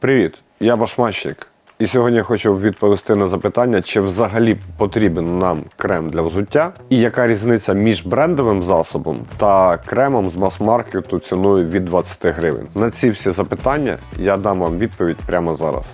Привіт, я башмачник. І сьогодні я хочу відповісти на запитання, чи взагалі потрібен нам крем для взуття, і яка різниця між брендовим засобом та кремом з мас-маркету ціною від 20 гривень. На ці всі запитання я дам вам відповідь прямо зараз.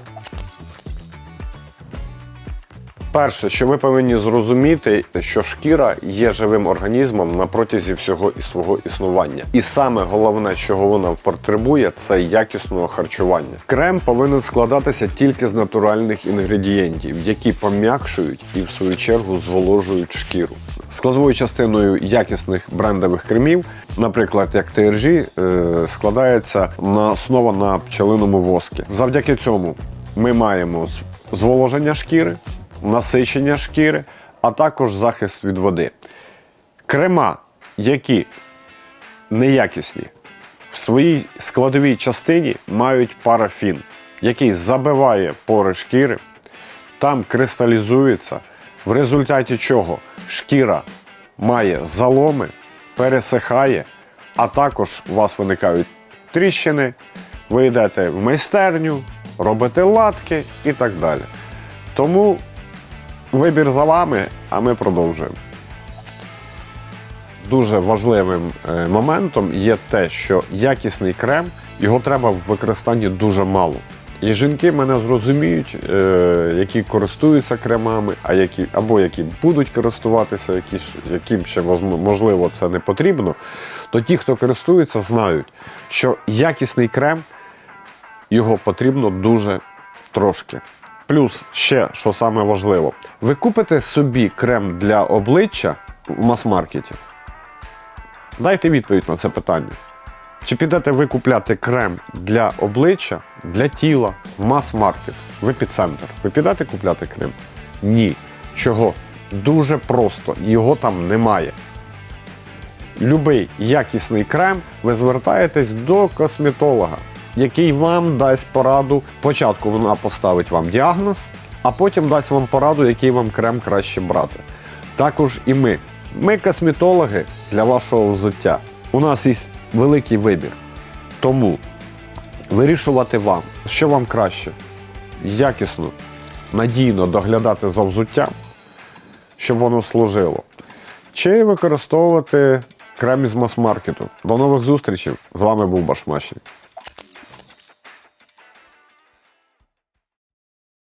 Перше, що ви повинні зрозуміти, що шкіра є живим організмом на протязі всього і свого існування. І саме головне, чого вона потребує, це якісного харчування. Крем повинен складатися тільки з натуральних інгредієнтів, які пом'якшують і в свою чергу зволожують шкіру. Складовою частиною якісних брендових кремів, наприклад, як TRG, е, складається на основа на пчелиному воскі. Завдяки цьому ми маємо зволоження шкіри, насичення шкіри, а також захист від води. Крема, які неякісні, в своїй складовій частині мають парафін, який забиває пори шкіри, там кристалізується, в результаті чого шкіра має заломи, пересихає, а також у вас виникають тріщини, ви йдете в майстерню, робите латки і так далі. Тому вибір за вами, а ми продовжуємо. Дуже важливим е, моментом є те, що якісний крем його треба в використанні дуже мало. І жінки мене зрозуміють, е, які користуються кремами, а які або які будуть користуватися, які яким ще можливо це не потрібно. То ті, хто користується, знають, що якісний крем його потрібно дуже трошки. Плюс ще, що саме важливо, ви купите собі крем для обличчя в мас-маркеті. Дайте відповідь на це питання. Чи підете ви купляти крем для обличчя, для тіла в мас-маркет, в епіцентр? Ви підете купляти крем? Ні. Чого? Дуже просто, його там немає. Любий якісний крем, ви звертаєтесь до косметолога, який вам дасть пораду. Спочатку вона поставить вам діагноз, а потім дасть вам пораду, який вам крем краще брати. Також і ми. Ми косметологи для вашого взуття. У нас є великий вибір. Тому вирішувати вам, що вам краще, якісно, надійно доглядати за взуттям, щоб воно служило чи використовувати крем із мас-маркету. До нових зустрічей! З вами був Башмащик.